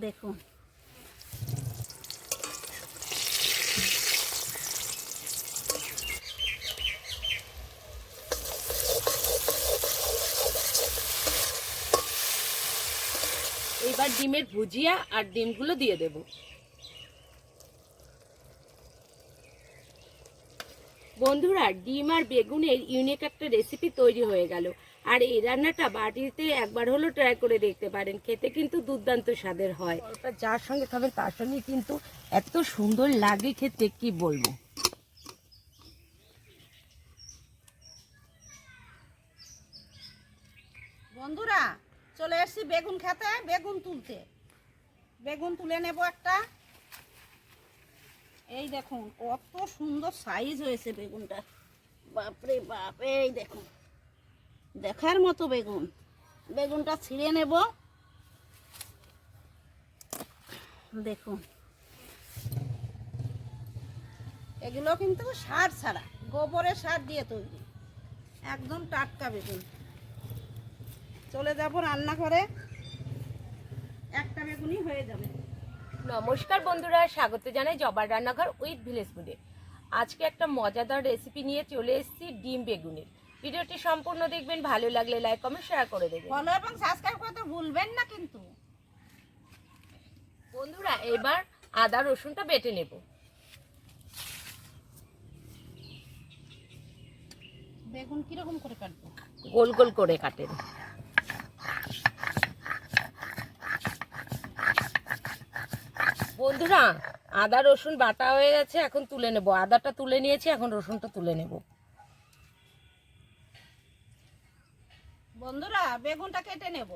দেখুন। এইবার ডিমের ভুজিয়া আর ডিমগুলো দিয়ে দেব। বন্ধুরা, ডিম আর বেগুনের ইউনিক একটা রেসিপি তৈরি হয়ে গেল। আর এই রান্নাটা বাড়িতে একবার হলো ট্রাই করে দেখতে পারেন, খেতে কিন্তু দুর্দান্ত স্বাদের হয়। যার সঙ্গে খাবেন তার সঙ্গে কিন্তু এত সুন্দর লাগে খেতে, কি বলব? বন্ধুরা, চলে এসেছি বেগুন খেতে, বেগুন তুলতে। বেগুন তুলে নেব একটা। এই দেখুন, কত সুন্দর সাইজ হয়েছে বেগুনটা। বাপরে বাপ এই দেখুন। দেখার মতো বেগুন। বেগুনটা ছিঁড়ে নেব। দেখুন। এগুলো কিন্তু সার ছাড়া, গোবরের সার দিয়ে তৈরি। একদম টাটকা বেগুন। চলে যাব রান্নাঘরে। একটা বেগুনই হয়ে যাবে। নমস্কার বন্ধুরা, স্বাগত জানাই জবার রান্নাঘর উইথ ভিলেজ ফুডে। আজকে একটা মজাদার রেসিপি নিয়ে চলে এসেছি ডিম বেগুনের। ভিডিওটি সম্পূর্ণ দেখবেন ভালো লাগলে লাইক কমেন্ট শেয়ার করে দেবেন। ফলো এবং সাবস্ক্রাইব করতে ভুলবেন না কিন্তু। বন্ধুরা এবার আদা রসুনটা বেটে নেব। বেগুন কীরকম করে কাটবো? গোল গোল করে কাটেন। বন্ধুরা আদা রসুন বাটা হয়ে গেছে এখন তুলে নেব। আদাটা তুলে নিয়েছি এখন রসুনটা তুলে নেব। বন্ধুরা বেগুনটা কেটে নেব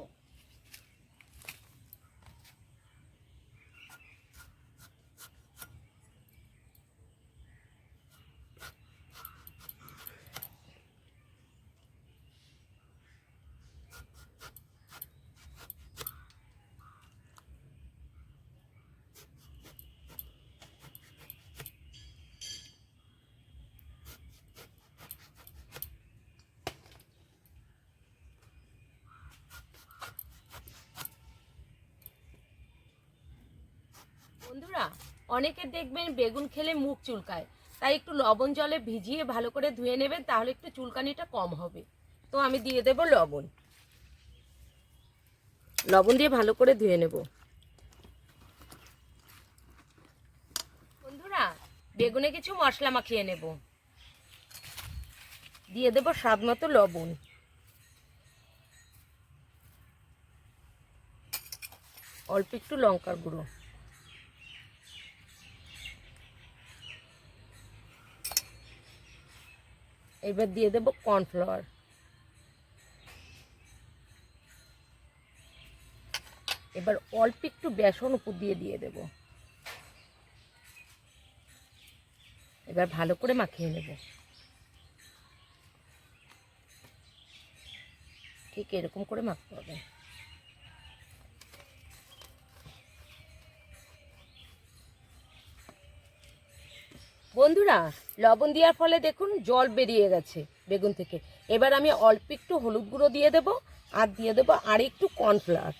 বন্ধুরা, অনেকে দেখবেন বেগুন খেলে মুখ চুলকায়। তাই একটু লবণ জলে ভিজিয়ে ভালো করে ধুয়ে নেবেন, তাহলে একটু চুলকানিটা কম হবে। তো আমি দিয়ে দেব লবণ। লবণ দিয়ে ভালো করে ধুয়ে নেব। বন্ধুরা, বেগুনে কিছু মশলা মাখিয়ে নেব। দিয়ে দেব স্বাদ মতো লবণ। অল্প একটু লঙ্কার গুঁড়ো। এবার দিয়ে দেব কর্নফ্লাওয়ার। এবার অল্প একটু বেসন উপর দিয়ে দিয়ে দেব। এবার ভালো করে মাখিয়ে নেব। ঠিক এরকম করে মাখতে হবে। বন্ধুরা, লবণ দেওয়ার ফলে দেখুন জল বেরিয়ে গেছে বেগুন থেকে। এবার আমি অল্প একটু হলুদ গুঁড়ো দিয়ে দেব, আর দিয়ে দেবো আর একটু কর্নফ্লাওয়ার।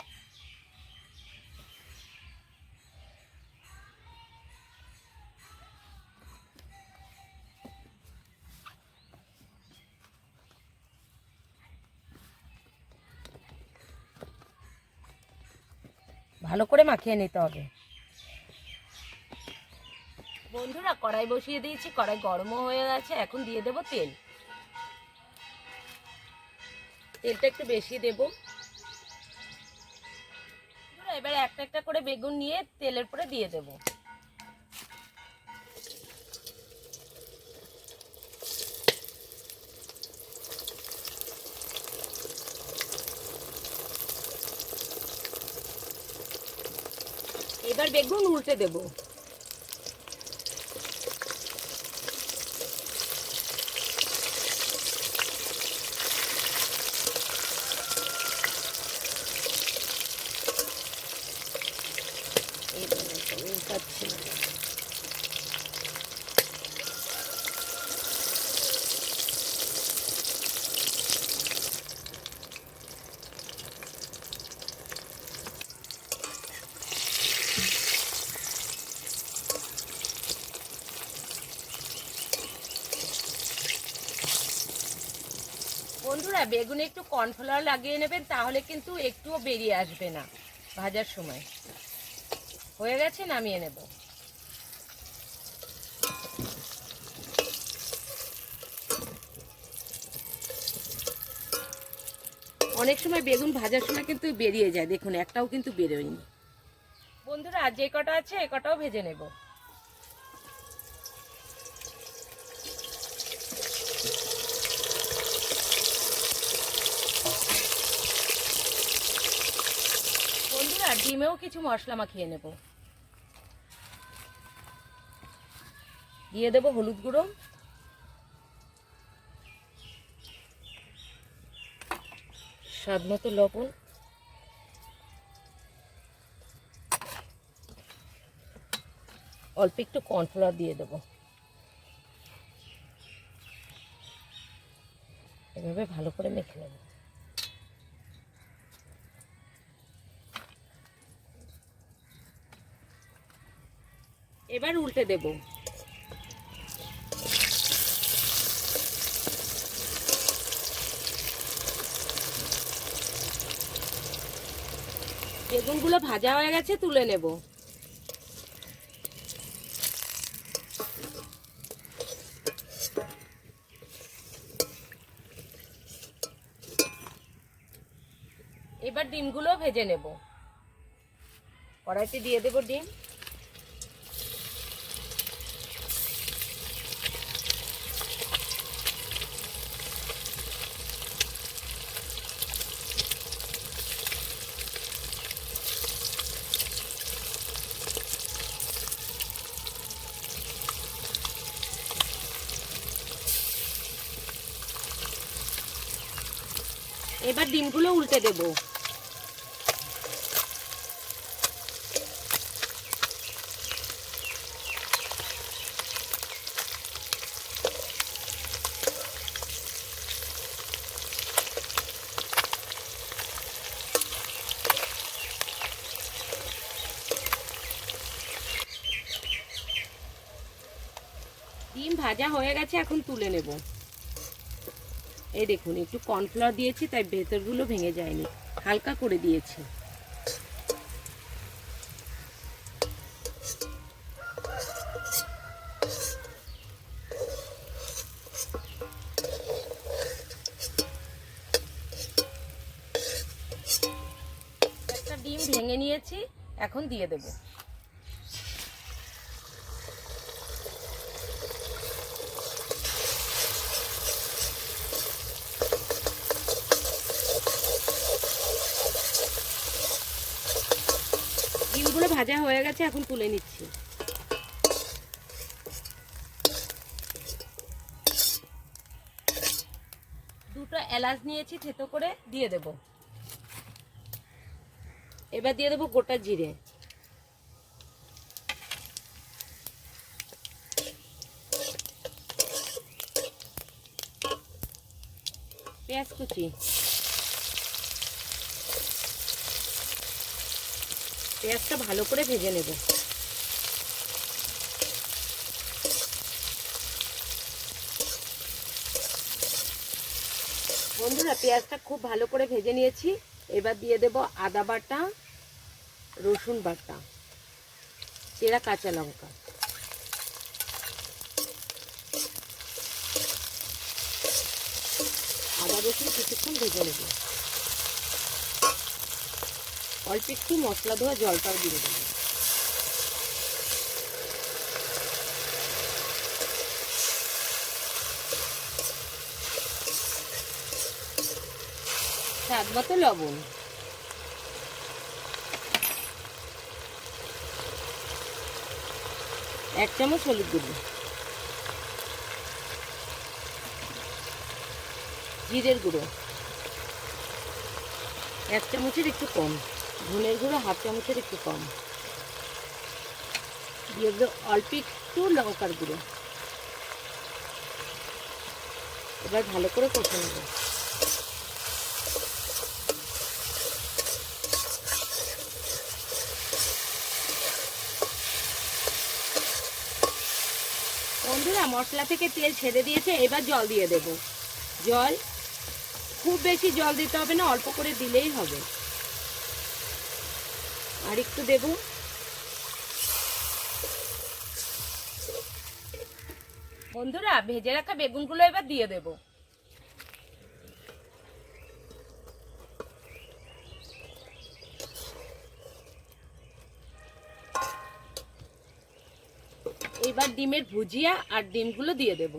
ভালো করে মাখিয়ে নিতে হবে। বন্ধুরা, কড়াই বসিয়ে দিয়েছি, কড়াই গরমও হয়ে গেছে, এখন দিয়ে দেব তেল। তেলটা একটু বেশি দেব। এবার একটা একটা করে বেগুন নিয়ে তেলের পরে দিয়ে দেব। এবার বেগুন উল্টে দেবো। বন্ধুরা বেগুনে একটু কর্নফ্লাওয়ার লাগিয়ে নেবেন তাহলে কিন্তু একটুও বেরিয়ে আসবে না ভাজার সময়। হয়ে গেছে নামিয়ে নেব। অনেক সময় বেগুন ভাজার সময় কিন্তু বেরিয়ে যায় দেখুন একটাও কিন্তু বেরোয়নি। বন্ধুরা যে কটা আছে এ কটাও ভেজে নেব। বন্ধুরা ডিমেও কিছু মশলা মাখিয়ে নেব। দিয়ে দেব হলুদ গুঁড়ো। স্বাদ মতো লবণ। অল্প একটু কর্নফ্লাওয়ার দিয়ে দেব। এবার উল্টে দেব। বেগুনগুলো ভাজা হয়ে গেছে, তুলে নেব। এবার ডিমগুলো ভেজে নেব। কড়াইতে দিয়ে দেব ডিম। এবার ডিমগুলো উল্টে দেব। ডিম ভাজা হয়ে গেছে এখন তুলে নেব। এই দেখুন, একটু কর্নফ্লাওয়ার দিয়েছি, তাই ভেতরগুলো ভেঙে যায়নি। হালকা করে দিয়েছি। ডিম ভেঙে নিয়েছি, এখন দিয়ে দেবো ডিমগুলো ভাজা হয়ে গেছে, এখন তুলে নিচ্ছি। দুটো এলাচ নিয়েছি, থেতো করে দিয়ে দেব। এবার দিয়ে দেবো গোটা জিরে। পেঁয়াজ কুচি। পেঁয়াজটা ভালো করে ভেজে নেব। বন্ধুরা, পেঁয়াজটা খুব ভালো করে ভেজে নিয়েছি। এবার দিয়ে দেব আদা বাটা, রসুন বাটা, চেরা কাঁচা লঙ্কা। আদা রসুন কিছুক্ষণ ভেজে নেব। অল্প একটু মশলা ধোয়া জলটাও দিয়ে দেবো। স্বাদ মতো লবণ। এক চামচ হলুদ গুঁড়ো। জিরের গুঁড়ো। এক চামচের একটু কম। ধনের গুঁড়ো হাফ চামচের একটু কম। দিয়ে দেবো অল্প একটু লঙ্কার গুঁড়ো। এবার ভালো করে কষে নেব। বন্ধুরা, মশলা থেকে তেল ছেড়ে দিয়েছে, এবার জল দিয়ে দেব। জল, খুব বেশি জল দিতে হবে না, অল্প করে দিলেই হবে। আর একটু দেব। বন্ধুরা, ভেজে রাখা বেগুনগুলো এবার দিয়ে দেব। এবার ডিমের ভুজিয়া আর ডিমগুলো দিয়ে দেব।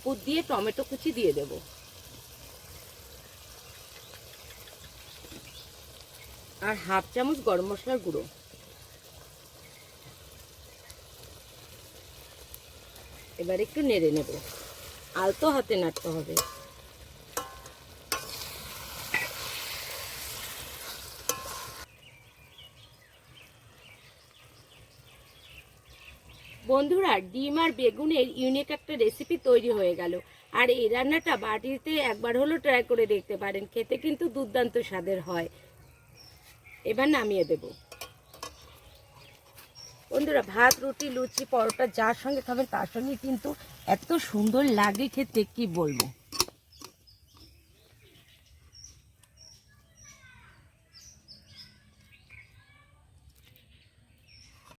উপর দিয়ে টমেটো কুচি দিয়ে দেব। আর হাফ চামচ গরম মশলার গুঁড়ো। এবার একটু নেড়ে নেব। আলতো হাতে নাড়তে হবে। বন্ধুরা, ডিম আর বেগুনের ইউনিক একটা রেসিপি তৈরি হয়ে গেল। আর এই রান্নাটা বাড়িতে একবার হলো ট্রাই করে দেখতে পারেন, খেতে কিন্তু দুর্দান্ত স্বাদের হয়। এবার নামিয়ে দেব। বন্ধুরা, ভাত, রুটি, লুচি, পরোটা যার সঙ্গে খাবেন তার সঙ্গে কিন্তু এত সুন্দর লাগে খেতে, কি বলব?